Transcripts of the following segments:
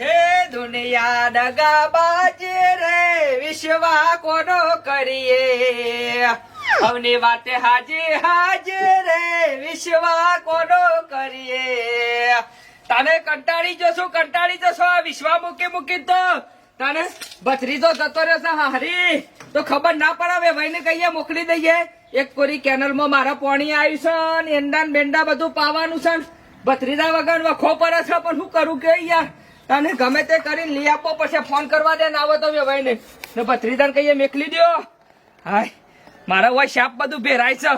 હે દુનિયા ડગા બાજે રે, વિશ્વા કોનો કરીએ? અવની વાતે હાજે હાજે રે, વિશ્વા કોનો કરીએ? તને કંટાળી જશો કંટાળી જશો આ વિશ્વા મૂકી મૂકી તો. તને તો જતો રહેશે હારી. તો ખબર ના પડે ભાઈને કહીએ મોકલી દઈએ. એક કોરી કેનલમાં મારા પોણી આવ્યું છે ને એંડા બેંડા બધું પાવાનું છે. ને વગર વખો પડે છે, પણ શું કરું કે યાર? તને ગમે તે કરીને લઈ આપો, પછી ફોન કરવા દે, ને આવો તો ભાઈ ને ભત્રીદાન કહીએ, મેકલી દ્યો. હાય, મારા હોય શાપ બધું ભેરાય છે.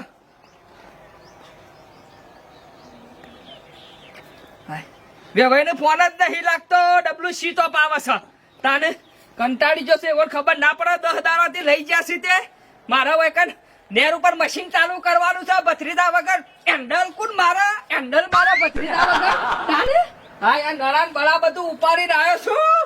વેવાઈને ફોન જ નહીં લાગતો, ડબલું સી તો પાવે છે? તાને કંટાળી જશે એવો ખબર ના પડે, દસ દાડાથી લઈ જશે તે. મારા વૈકન નેર ઉપર મશીન ચાલુ કરવાનું છે ભત્રીદા વગર. હેન્ડલ કુન મારા? હેન્ડલ મારા ભત્રીદા વગર. તાને હા યાર નળાન બળા બધું ઉપાડીને આવ્યો છું.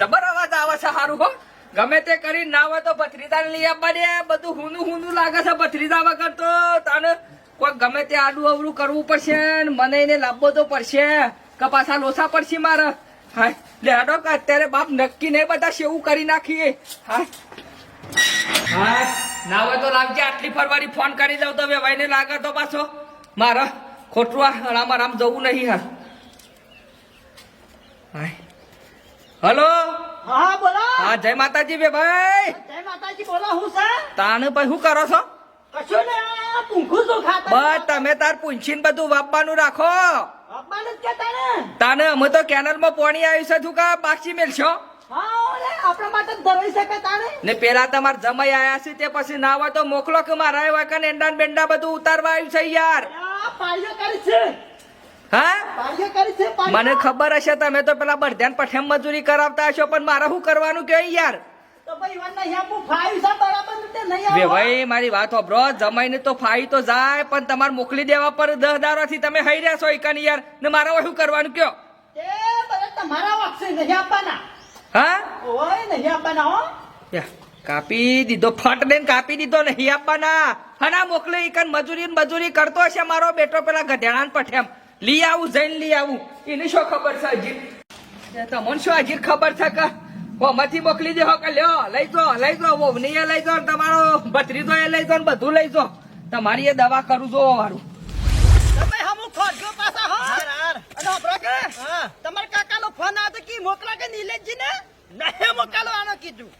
જબર અવાજ આવે છે સારું હો. ગમે તે કરી ના તો ભત્રીજા લઈ આપવા દે બધું હુનું હુનું લાગે છે ભત્રીજા વગર તો. તને કોઈ ગમે તે આડું અવળું કરવું પડશે મને એને લાભવો તો પડશે. કે પાછા લોસા પડશે મારે. હા લેડો કે અત્યારે બાપ નક્કી નહીં બધા શેવું કરી નાખીએ. હા હા ના તો લાગજે, આટલી ફરવાડી ફોન કરી દઉં તો ભાઈને લાગે તો પાછો. મારે. ખોટું રામા રામ જવું નહીં હા. હલો? હા બોલો. હા જય માતાજી બે ભાઈ. જય માતાજી બોલો હું સર તાને ભાઈ શું કરો છો? કશું નહીં બસ તમે તાર પૂંછીને બધું વાપવાનું રાખો. તાને અમે તો કેનલમાં પાણી આવ્યું છે તું કા બાક્ષી મેલશો ને પેલા તમાર જમાઈ આયા છે તે પછી ના હોય તો મોકલો કે મારા એવા કન એંડા બેંડા બધું ઉતારવા આવ્યું છે યાર. હા. મને ખબર હશે તમે તો પેલા બળધ્યાન પઠેમ મજૂરી કરાવતા હશો પણ મારે શું કરવાનું કે યાર? ભાઈ મારી વાત હોભરો જમાઈને તો ફાઈ તો જાય પણ તમારે મોકલી દેવા પર દસ દારોથી તમે હઈ રહ્યા છો એકન યાર. ને મારે શું કરવાનું કયો તમારા વાગશે નહીં આપવાના. હા? ઓય નહીં આપવાના હો. કાપી દીધો ફટ દઈને કાપી દીધો નહીં આપવાના. હના મોકલે ઈકન મજૂરી ને મજૂરી કરતો હશે મારો બેટો પેલા ગધેડા પઠેમ. લઈ આવું જઈને લઈ આવું. એની શું ખબર છે હજી તમને શું હજી ખબર છે કે હોમાંથી મોકલી દેહો કે લ્યો લઈ જો લઈ જો વહુની લઈ જો તમારો ભત્રીજો એ લઈ જો ને બધું લઈ જો. તમારી એ દવા કરું જો મારું તમે કાકા નો ફોન આવ્યો કે મોકલા કે નીલેશજી ને નહીં મોકલો આનો કીધું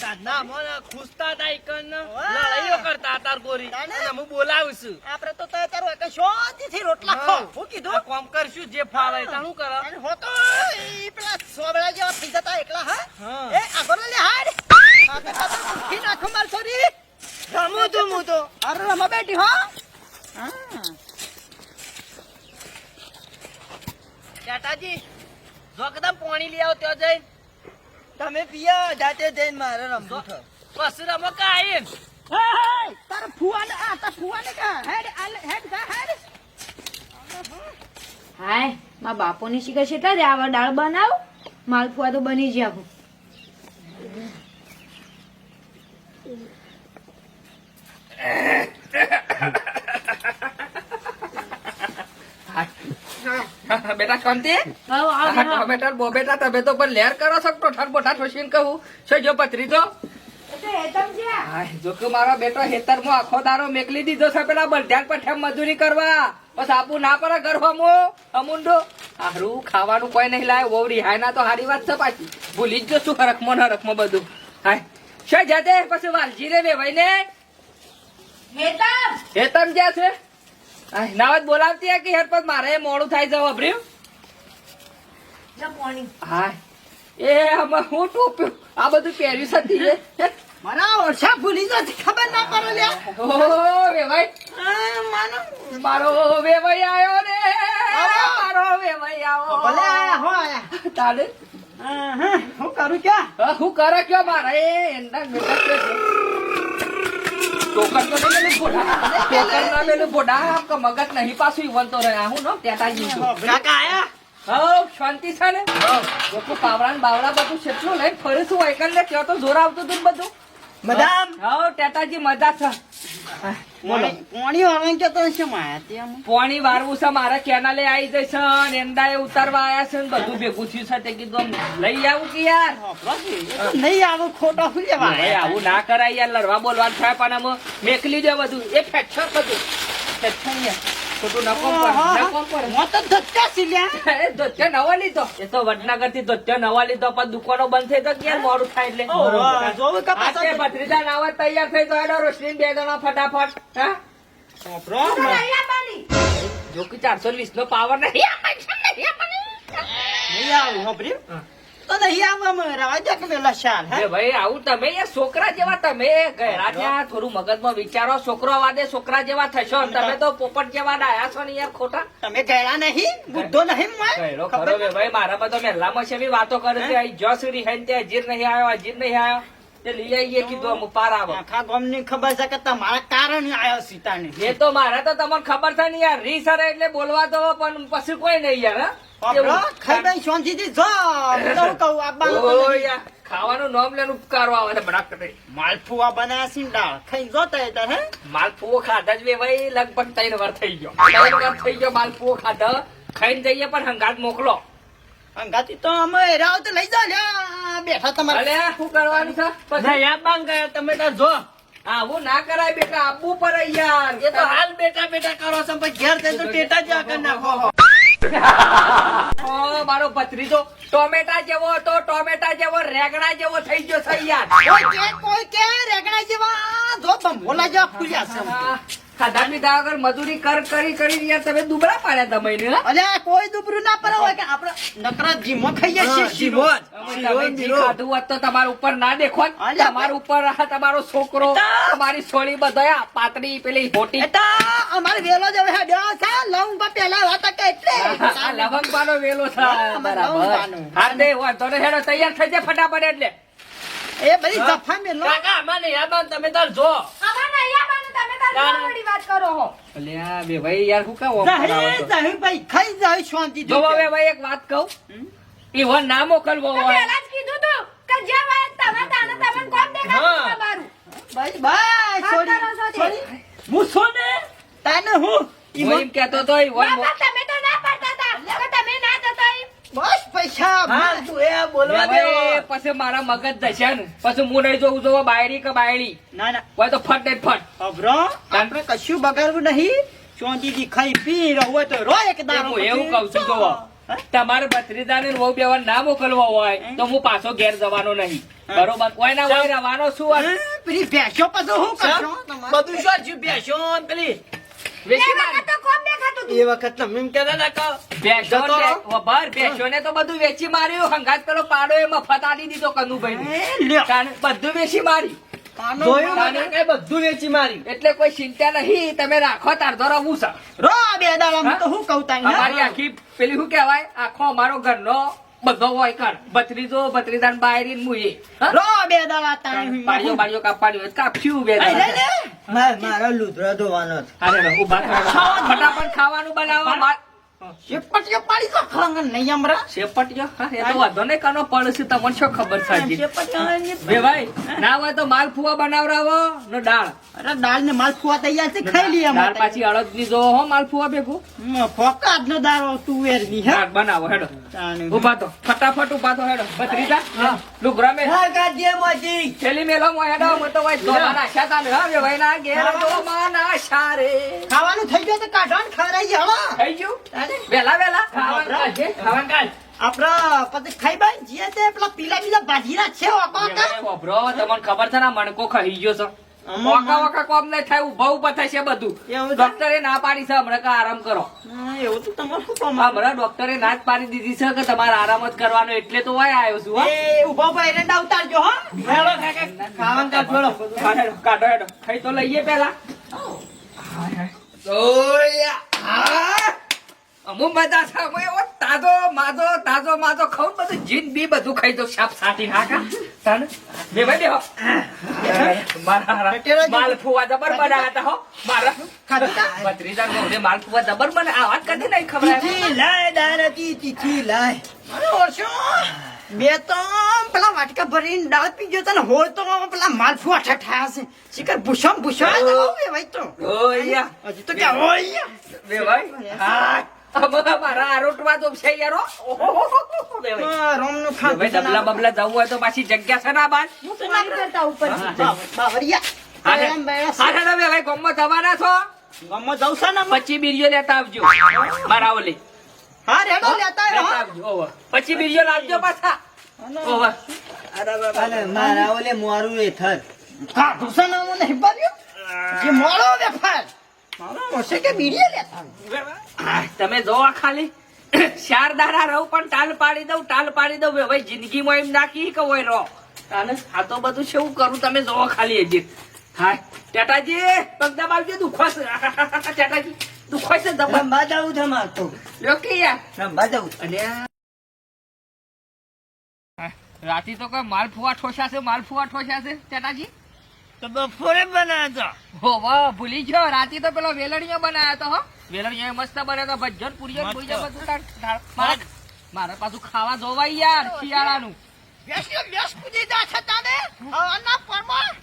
કેમ? ના મને ખુશતા હતા ઈકન લડાઈઓ કરતા તાર ગોરી. અને હું બોલાવું છું. આપણે તો તય તારું એક શાંતિથી રોટલા હું. કીધું. કોમ કરશું જે ફાવે શું કરે અને હો તો ઈ પેલા સોબળા જેવા થઈ જતા એકલા હા. એ આગળ લે હાડ. આ તો ઉઠી નાખો માર છોરી રમું તું હું તો. અરે રમા બેટી હો. હા. ચાટાજી જો કદમ પાણી લઈ આવો ત્યાં જઈ તમે પિયા જાતે જઈને મારે રમતો છે. પછી રમો કા આવીને હે હે! તારા ફુવાને આ તાર ફુવાને કા? હેડ આલ હેડ કા હેડ. હાય મા બાપોની શીખે છે તારે આવા દાળ બનાવ. માલપુઆ તો બની જ આવું બેટા શાંતિ? બેટા બો બેટા તમે તો પણ લેર કરો છો ટોઠાર બોઠા ઠોસીને કહું. છો જો પથરી તો જો કે મારો બેટો હેતરમાં આખો દારો મેકલી દીધો છે પેલા બળધ્યાન પઠેમ મજૂરી કરવા. બસ આપું ના પડે ગરફામો અમુંડો હારું ખાવાનું કોઈ નહીં લાય વહુ રિહાય ના તો હારી વાત છે પાછી. ભૂલી જ જશું હરખમાં ને હરખમાં બધું. હાય. છે જાતે પછી વાલજી રે વેવાઈ ને હેતમ જ્યાં છે? નાવત બોલાવતી હે કે હેર પર મારે મોડું થાય જવા અભર્યું હાય એ આમાં હું ટોપ્યું? આ બધું પહેર્યું છે તીએ. મારા ઓછા ભૂલી જો ખબર ના પડો લ્યા. ઓ વેવાઈ. માનો. મારો વેવાઈ આવ્યો રે મારો વેવાઈ આવ્યો ભલે આયા હો આયા. હા, હા, હું કરું ક્યાં? હું કરે ક્યાં? મારે એ એંડા તો નહીં ફોડા. ના ફોડા. મગજ નહીં પાછું ઈવલતો રહે. રહ્યા હું નો. કાકા આયા હઉ, શાંતિ છે ને લોકો પાવડા ને બાવડા બધું કેટલું લઈને ફરે છું ને ત્યાં તો જોર આવતું હતું બધું મદામ ટેટાજી મજા છે પોણી વારવું છે મારા કેનાલે આવી જશે ને એ ઉતારવા આયા છે ને બધું ભેગું થયું છે તે કીધું લઈ આવું કે યાર? નહીં આવું ખોટો આવું ના કરાય યાર લડવા બોલવા થાય પણ આમ મેકલી દે બધું. એ ફેક્ચર બધું. ફેક્ચર યાર. તો એ ધોત્યો નવો લીધો. એ તો વડનગરથી ધોત્યો નવો લીધો પણ દુકાનો બંધ થઈ તો ક્યાં મોડું થાય એટલે? જોવું કે આ ભત્રીજા નાવા તૈયાર થઈ તો એનો રોશની બે જણા ફટાફટ હા? જો કે ચારસો વીસ નો. પાવર નહીં નહીં આવું હોભર્યું? તો નહીં આવું રવા દે કે પેલા શાલ, હે? ભાઈ આવું તમે યાર છોકરા જેવા તમે ગયરા ત્યાં થોડું મગજમાં વિચારો છોકરો વાદે છોકરા જેવા થશો તમે તો પોપટ જેવા ડાયા છો ને યાર ખોટા તમે ગયા નહીં બુદ્ધો નહીં મોય? ખરો ભાઈ મારા બધો મેલામાં છે બી વાતો કરે છે જો સુધી હે ત્યાં જીર નહીં આવ્યો હજીર નહીં આવ્યો તે લઈ આવીએ કીધું અમુક પાર આવો આખા ગામની ખબર છે કે તમારા કારણે આયો સીતાને એ તો મારા તો તમને ખબર છે ને યાર રી સર એટલે બોલવા તો પણ પછી કોઈ નહીં યાર હા? જો. ખાવાનું નોમ લેન ઉપકારો આવે છે બરાક કરી. માલપુઆ બનાવ્યા છે ને દાળ. ખાઈ જોતા હતા હે? માલપુઓ ખાધા જ બે ભાઈ લગભગ ત્રણ વાર થઈ ગયો. ત્રણ વાર થઈ ગયો માલપુઓ ખાધા. ખાઈને જઈએ પણ હંગાત મોકલો. હંગાતી તો અમે રાવ તો લઈ જાઓ લ્યા. બેઠા તમારે. અલે શું કરવાનું છે? પછી? યા બાંગ ગયા તમે તો જો. આવું ના કરાય બેટા આપવું પડે યાર એ તો હાલ બેટા બેટા કરો છો પછી ઘેર તો ટેટા જ નાખો. ઓ, મારો ભત્રીજો ટોમેટા જેવો હતો ટોમેટા જેવો રેગડા જેવો થઈ ગયો છે યાર. કોઈ કે કોઈ કે રેગણા જેવા જો બંભોલા જેવા ફૂલ્યા છે. ખાધા પીધા વગર મજૂરી કર કરી કરી યાર તમે દુબળા પાડ્યા તમે ને અરે કોઈ દુબરું ના પડે હોય કે આપણે નકરા જીમો ખાઈએ છીએ જીમો તમે ખાધું હોત તો તમારા ઉપર ના દેખો ને. તમારા ઉપર તમારો છોકરો તમારી સોળી બધા પાતળી પેલી હોટી. અમારે વેલો જ હવે હેડ્યો છે લવંગ પર પેલા વાત કે એટલે. લવંગ પાનો વેલો છે બરાબર. હા દે વાંધો નહીં હેડો તૈયાર થઈ જાય ફટાફટ એટલે. એ બધી જફા મેલો કાકા અમારે યા બાંગ તમે તાર જો અલ્યા બે ભાઈ યાર હું ભાઈ ખાઈ શાંતિ જો હવે ભાઈ એક વાત કહું. ના મોકલવો હોય. તે. છોડી. હું. છો ને? તાને હું? એમ કહેતો તો ઈવન મો- બસ પૈસા હા તું એ બોલવા દે. પછી મારા મગજ જશે ને પછી હું નહીં જોઉં જોવા બાયરી કે બાયરી ના ના. હોય તો ફટ નહીં ફટ. અભરો આપણે કશું બગાડવું નહીં. શાંતિથી ખાઈ પી રહો તો રો એક દાડો હું એવું કહું છું જોવો. તમારે ભત્રીજાને ને વહુ બેવા ના મોકલવા હોય તો હું પાછો ઘેર જવાનો નહીં. બરોબર? કોઈ ના હોય રવાનો શું? પેલી ભેંસો પછી હું કરશો? બધું શું બેસો પેલી વેચી મારી. એ વખત તમે એમ કહેતા હતા કે ભેંસોને જતો રહો. બે- તો બધું વેચી માર્યું. હંગાત પેલો પાડો એ મફત આલી દીધો કનુભાઈ બધું વેચી મારી. કાનો જોયું માનો. મને? કઈ બધું વેચી મારી? એટલે કોઈ ચિંતા નહીં તમે રાખો તારધો તો સર રો બે દાડામાં તો હું? કહું તાઈને, હે? આખી પેલી શું કહેવાય? આખો અમારો ઘરનો બધો હોય કર. બત્રીજો બત્રીદાન બાયરી હા? રો બે દાડા તાઈને. બાળીઓ બાળીઓ કાપવાની હોય કાપ્યું બે દાડા. મારો લુધરો ધોવાનો છે. અરે ઊભા ફટાફટ ખાવાનું બનાવો. બાર- પાડી તો ખળંગ નહીં હમણાં. શેપટીયો? હા, એ તો વાંધો નહીં કનો પડશે તમને શું ખબર છે બે ભાઈ ના હોય તો માલપુઆ બનાવરાવો ને દાળ. અરે દાળ ને માલ ફુવા તૈયાર છે ખાઈ લઈએ દાળ પાછી અડદની જો હો માલપુઆ ભેગું. હમ, નો દારો તુવેરની હે? બનાવો હેડો. ઊભા તો ફટાફટ ઊભા તો હેડો. ભત્રીજા હા. લુગરા મે હા કાઢીએ મોજી. થેલી મેલો મો હેડો હું તો ભાઈ ધોવા નાખ્યા તા ને હા બે ભાઈ ના ઘેર તો માં નાશા ખાવાનું થઈ ગયું તો કાઢો ને ખવડાવીએ, હો. થઈ ગયું. વેલા વેલા. ખાવાનું કાઢ. આપડે પછી ખાઈ બાઈ. જીએ તે પેલા પીલા બીજા ભાજીના છે વાપા બે કા? ભાઈ વાપરો, તમને ખબર છે ને મણકો ખાઈ ગયો છે. વખા વખા કોમ નહીં થાય ઊભા ઊભા થશે બધું. ડોક્ટરે ના પાડી છે હમણાં આરામ કરો. એવું તો તમારે હમણાં ડોક્ટરે ના જ પાડી દીધી છે કે તમારે આરામ જ કરવાનો એટલે તો હોય આવ્યો છું હો. એ ઊભા ઊભા એરંડા ઉતારજો હો. ખાવાનું કાઢ, ખાઈ તો લઈએ પેલા અમુક બધા અમે એવો તાજો માજો તાજો માજો ખાઉં બધું જીન બી બધું ખાઈ દઉં સાપ સાટી નાખા. તાને બે ભાઈ મારા માલફુવા જબર બનાવ્યા હતા હો. મારા. તા? ભત્રીજા મોઢે માલફુવા જબર બને આ વાત કદી નહીં ખબર ચીચી લાય દાનકી ચીચી લાય. અરે બે તો પેલા વાટકા ભરીને દાળ પી ગયો તને હોળ તો પેલા માલફુઆ ઠઠાયા છે શિકર ભૂષણ ભાઈ તો. હજી તો બે ભાઈ. હા પાછી જગ્યા છે ના બાર. હું પાણી કરતા ઉપર. બાવરિયા હાલે બેરામ બેરા હાલે ને બે ભાઈ ગોમમાં જવાના છો? ગામમાં જાઉં છે ને અમે? પછી બીરીઓ લેતા આવજો. મારા ઓલી હા રેડો લેતા. આવજો. પછી બીરીઓ લાવજો પાછા. મારા ઓલે મોરું એ થર. ને નહીં પાડ્યું? મોડો વેફર. મારો કે બીડીએ લેતા તમે જો ખાલી ચાર દાડા રહું પણ ટાલ પાડી દઉં ટાલ પાડી દઉં. ભાઈ જિંદગીમાં એમ નાખી કે હોય રહો. અને આ તો બધું છે એવું કરું તમે જો ખાલી હજી. હા ટેટાજી પગ દબાવજો દુખો છે. ટેટાજી દુખો છે રંબા જવું છે તો. લ્યો કે યાર રંબા જવું અને રાતી તો કોઈ માલફુવા ઠોસા છે માલફુવા ઠોસા છે ટેટાજી? તો બપોરે બનાવતો હો વાહ ભૂલી ગયો. રાતે તો પેલો વેલણીયો બનાવ્યો તો હો. વેલણીયો મસ્ત બનાવ્યો તો. ભજન પૂરીઓ ને પૂરી બધું મારે મારે પાછું ખાવા જોવાય યાર શિયાળાનું. બેસ્યો બેસ કૂદી જા છે તાને આના પરમાં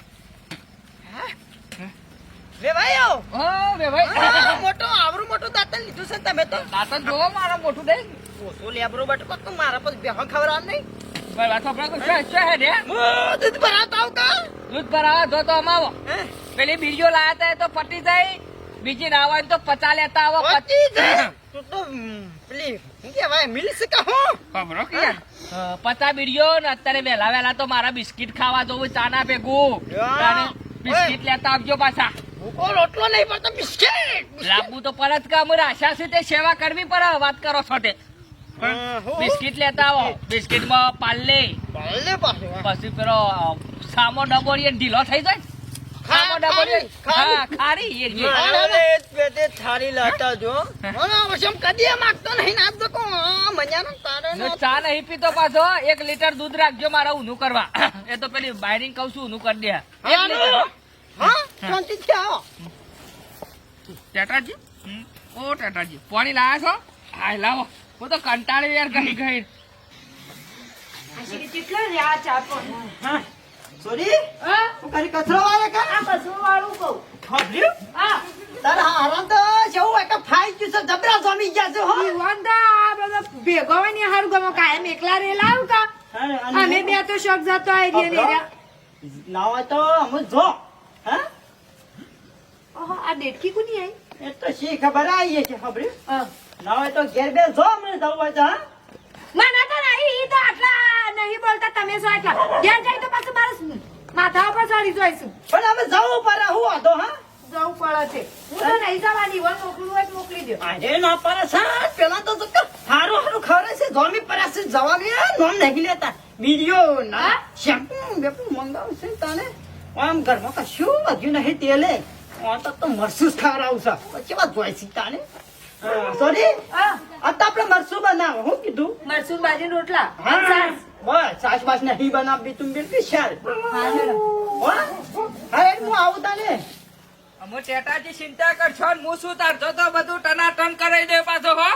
રે ભાઈઓ. ઓ રે ભાઈ. મોટો આવરું મોટું દાંતણ લીધું છે તમે તો. દાંતણ જોવો મારા મોટું દઈ. ઓછો લેબરો બટ તો મારા પર બેહો ખવડાવ નહીં. દૂધ ભરાતા આવ કા દૂધ પર આવે તો અમાવો. પેલી બીજો લાયા તા તો પટી જાય. બીજી ના તો પચા લેતા આવો પતી જાય. તું તો પેલી શું કહેવાય મિલી શકે હું. ખબરો કે પચા બીડીયો ને અત્યારે વહેલા વહેલા તો મારા બિસ્કિટ ખાવા જવું ચાના ભેગું. બિસ્કિટ લેતા આવજો પાછા. ભૂકો રોટલો નહીં પડતો બિસ્કિટ લાંબુ તો પરત કામ આશા છે તે સેવા કરવી પડે વાત કરો છો તે? બિસ્કિટ લેતા આવો. બિસ્કિટમાં પાલે પાલે પછી પેલો સામો ડબોરી ઢીલો થઈ જાય. સામો ડબોરી ખારી, ખારી. એ જ. મારે પેટે થાળી લાતા જો. મને પછી કદી માંગતો નહીં ના તો કહું મજાનો તારે નો નો ચા નહીં પીતો પાછો એક લિટર દૂધ રાખજો મારે ઊનું કરવા. એ તો પેલી બાયરિંગ કહું છું ઊનું કરી દે. એક લીટર. હો. શાંતિ થી આવો. ટેટાજી ઓ ટેટાજી પાણી લાયા છો? હાય લાવો. હું તો કંટાળી યાર ગઈ ગઈ કેટલા રહ્યા ચા પણ સોરી? હું? કરી કચરો વાળે કા? આ કસરું વાળું કહું. હા. તારા તો જેવું હોય કે ફાઈ ગયું છે જબરા જમી ગયા છે હો. ઈવન તો ભેગો હોય ને હારું ગમો. કાયમ એકલા રેલા આવું કા અમે બે તો શોખ જતો આઈ ગયા ને હોય તો અમે જો હા? ઓહો આ ડેટકી કોની આઈ? એ તો શી ખબર આવી છે ખબર? હા. ના હોય તો ઘેર બે જો મને જવું હોય તો હા? મને તો નહીં ઈ તો આટલા નહીં બોલતા તમે છો એટલા ઘેર જાય તો પાછું મારે માથા ઉપર ચડી જોઈશું. પણ અમે જવું પડે હું હતો હા? જવું પડે છે. હું તો નહીં જવાની વન મોકલું હોય મોકલી દો આજે ના પડે છે પેલા તો હારું હારું ખવડે છે જોમી પડે છે જવા બે નોમ નહીં લેતા. વીડિયો ના? શેમ્પુ બેપુ મંગાવું છે તને? આમ ઘરમાં કશું વધ્યું નહીં તેલે. તો તો મરસું છે. પછી વાત જોઈ છે તને? સોરી હા. આ તો આપણે મરસું બનાવો હું કીધું? મરસું બાજી રોટલા. બસ સાસ. બાસ નહીં બનાવવી તું બિલકુલ શાલ હા હેડો. હો? હા એ હું આવું તને. અમે ચેટાજી ચિંતા કરશો ને હું શું તાર જોતો બધું ટનાટન કરાઈ દે પાછો હો?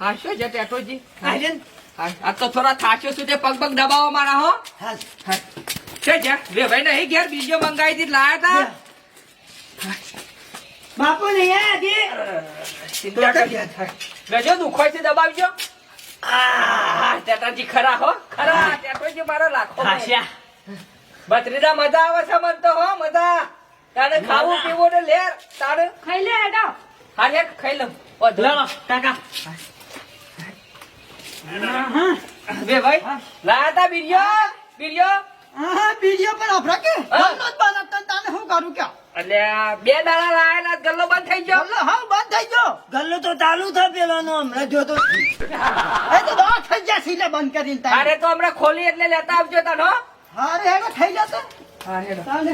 હા. શું છે? ટેટોજી આ તો થોડા થાક્યો છું તે પગ પગ દબાવો મારા હો? છે છે. બે ભાઈ નહીં ઘેર બીજો મંગાવી દી લાયા તા? બાપુ નહીં આજી? ચિંતા કરી ગજો દુખો છે દબાવજો. આ ટેટાજી ખરા હો? ખરા ટેટોજી મારો લાખો. બત્રીના મજા આવે છે મન તો હો મજા. તારે ખાવું પીવું ને લે તારે ખાઈ લે હેડો. હા લે ખાઈ લઉં. લાવો, કાકા. બે ભાઈ લાયા તા બીરિયો બીરિયો હા વીડિયો પણ આપણા કે? હા. જ બનાવતો તને શું કરું કે એટલે આ બે દાડા લાયેલા ગલ્લો બંધ થઈ ગયો. ગલ્લો હા બંધ થઈ ગયો. ગલ્લો તો ચાલુ થયો પેલાનો હમણાં જોતો એ તો દો થઈ ગયા સીલે બંધ કરીને તારે. અરે તો હમણાં ખોલી એટલે લેતા આવજો તા હો. હા રે હેડો થઈ હેડો. ચાલે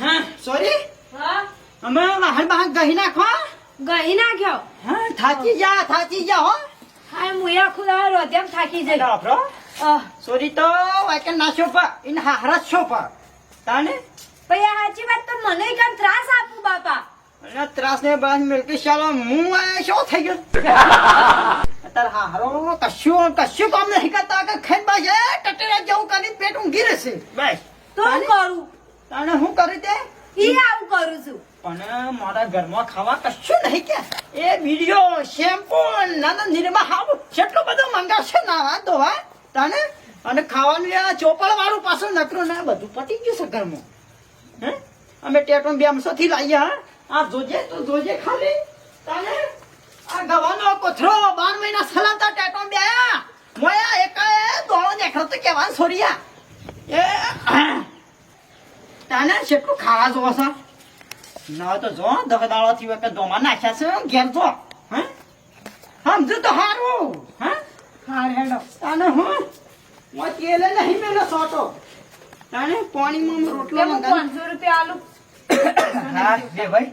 હા. સોરી? હા? અમે વાહન વાહન ગહી નાખો ગહી નાખ્યો? હા થાકી જા થાકી જા હો. હા હું આખું દાડો રોધ્યામ થાકી જઈ. આપણો આહ, સોરી તો વાકે ના શોફા ઇન હારા શોફા તાને? પછી આ સાચી વાત તો મને કાંઈ ત્રાસ આપું બાપા? અને ત્રાસ ને બાદ મિલકી શાલો હું આ શું થઈ ગયો? તાર હારો કશું કશું કામ નહીં કરતા. કે ખાઈ બાજ એ ટટેરા જેવું કરી પેટ ઊંઘી રહેશે. બસ. તો હું કરું? તાને હું કરી દે? ઈ આવું કરું છું. પણ મારા ઘરમાં ખાવા કશું નહીં કે. એ વીડિયો શેમ્પુ નાના નિરમા હાવ કેટલો બધો મંગાશે ના હા. તો ધોવા તાને અને ખાવાનું ચોપડ વાળું પાછું નકરું ને બધું પતી ગયું છે ઘરમાં. હે? અમે ટેટો બેમસો થી હા? આ જોજે તું જોજે ખાલી. તાને આ ગવાનો કોથરો બાર મહિના સલામતા ટેટો બે મોયા એકાએ દોડો દેખાડો તો કેવા છોરિયા એ તાને કેટલું ખાવા જોવો છો? ના તો જો, દગદાળો થી વખત દોમાં નાખ્યા છે, ઘેર જો. હે? સમજુ તો હારું. હે? હેડો. હું? હું તેલે નહીં મેલો સોટો. તાને પાણીમાં રોટલો કે હું રૂપિયા આલું. હા બે ભાઈ.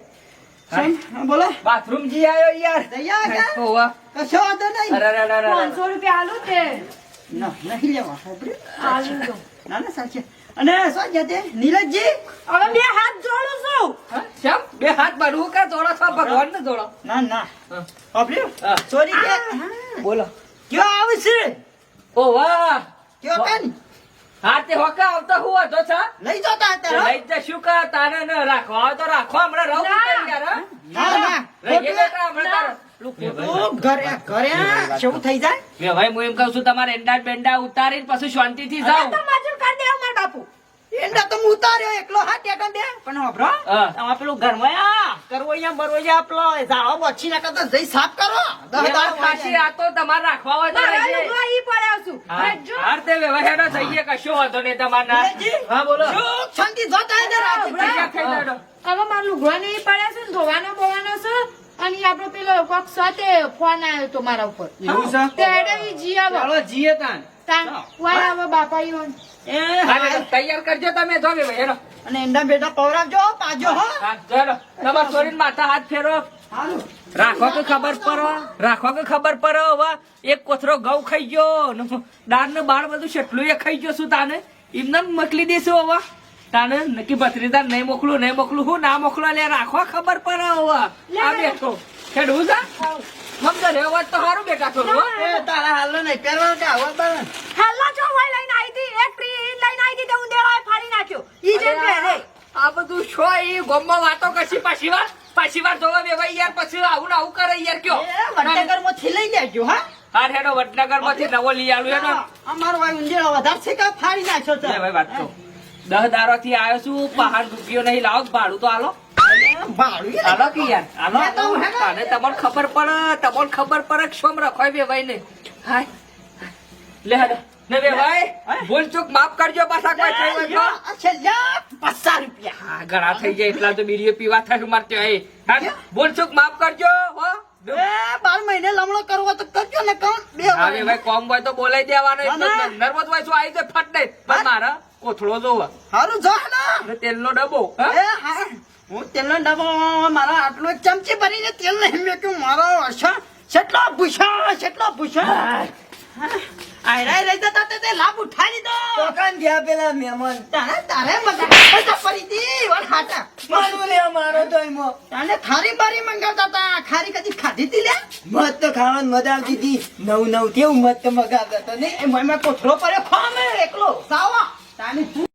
બોલો. બાથરૂમ જી આયો યાર. દયા કા ઓવા કશો વાંધો નહીં. અરે અરે અરે અરે. પાંચસો રૂપિયા આલું તે. નહીં લેવા. હોભળ્યું? આલું તો. ના ના સાચે. અને શું તે? નીરજજી? હવે બે હાથ જોડું છું. શેમ? બે હાથ બાંધવું કે જોડો છો? ભગવાન ને જોડો ના ના. હા. હોભળ્યું? ચોરી કે બોલો. કયો આવશે ઓ વાહ. કયો કન હા તે હોકા આવતા હું હતો છા? લઈ જતા તો અત્યારે. લઈ જ શું કા? તારે ન રાખો. આવ તો રાખો. હમણાં રહું કરી યાર હા? ના ના. રહીએ બેટા હમણાં તારે. ઘરે ઘરે શું થઈ જાય? બે ભાઈ હું એમ કહું છું તમારે એંડા બેંડા ઉતારીને પછી શાંતિથી જાઓ તો મજૂર કરી દેવા મારા બાપુ એંડા તો હું ઉતાર્યો એકલો હા ટેકન દે પણ હોભરો હા. પેલું ઘરમાં આ કરવૈયા બરવૈયા પેલો ઝાડો બચી ના તો જઈ સાફ કરો. દહદાર પાછી આ તો તમારે રાખવા હોય તો ઈ પડ્યા છું. હાર તે વ્યવહાર હેડો જઈએ કશો વાંધો નહીં તમારના. હા બોલો. શાંતિ જોતા ને રાતે. હવે મારું લુગડા નહીં પડ્યા છે ને ધોવાનો બોવાનો છે અને આપડે પેલો કોક સાથે ફોન આવ્યો તો મારા ઉપર. એવું છે? તે હેડે જી આવો જીએ તાન. તાન વાળ આવો બાપા ઈ વન. એ હાલે, હા. તૈયાર કરજો તમે જો બે ભાઈ અને એંડા બેટા પવરાવજો પાજો હો. હા, જો હેડો. માથા હાથ ફેરો રાખો કે ખબર પડો રાખો કે ખબર પડો હવે એક કોથરો ઘઉં ખાઈ ગયો ને દાળ ને બાળ બધું છેટલું એ ખાઈ ગયો શું તાને. એમને મોકલી દેશું હવે તાને નક્કી ભત્રીદાર નહીં મોકલું નહીં મોકલું. હું ના મોકલો લે રાખો ખબર પડે હવે આ બેઠો. ખેડવું છે સમજો રે તો સારું બેટા થોડું એ તારા હાલો નહીં પહેરવાનું કે આવા જો હોય લઈને આવી હતી એક લઈને આવી હતી તે ઉંદેડાએ ફાડી નાખ્યો. ઈ જેમ પહેરે આ બધું છો ઈ ગોમમાં વાતો કરશી પાછી વાર પાછી વાર જોવા બેવાય યાર પછી આવું ને આવું કરે યાર કયો. એ વડનગરમાંથી લઈ લેજો હા. હા હેડો વડનગરમાંથી નવો લઈ આલું હેડો. અમારો ભાઈ ઊંધેડો વધારે છે કે ફાડી નાખ્યો છે? ભાઈ વાત દસ દારો થી આવ્યો છું પહાડ રૂપિયો નહીં લાવો ભાડું તો આલો. તમને ખબર પડે તમને ખબર પડે કે શોમ બે ભાઈ ને હાય. લે ને બે ભાઈ. ભૂલ ચૂક માફ કરજો પાછા કોઈ થઈ હોય તો. પચાસ રૂપિયા. હા ઘણા થઈ જાય એટલા તો બીડીઓ પીવા થાય મારે ત્યાં ભૂલ ચૂક માફ કરજો હો. બાર મહિને લમણો કરવો તો કરજો ને કામ. બે હવે ભાઈ કોમ હોય તો બોલાઈ દેવાનો. નર્વસ હોય શું આવી જાય ફટ નહીં પણ મારા કોથળો જોવા. સારું જો ને તેલનો ડબ્બો હા? હા તેલનો ડબ્બો મારો આટલો ચમચી ભરીને તેલ નહીં મેક્યું મારો અચ્છા કેટલો ભૂસો કેટલો ભૂસો. આયરા રહી જતા તે તે લાભ ઉઠાવી લીધો દુકાન ગયા પેલા મહેમાન. તારે તારે મગજ પડી દી મારું લે મારો તો એમાં. તાને ખારી બારી મંગાવતા તા ખારી કદી ખાધી તી લે? મસ્ત ખાવાની મજા આવતી હતી. નવ નવ કેવું મસ્ત મગાવતા તો નહીં એ મય કોથળો પડ્યો ખા એકલો. સાવા તાને તું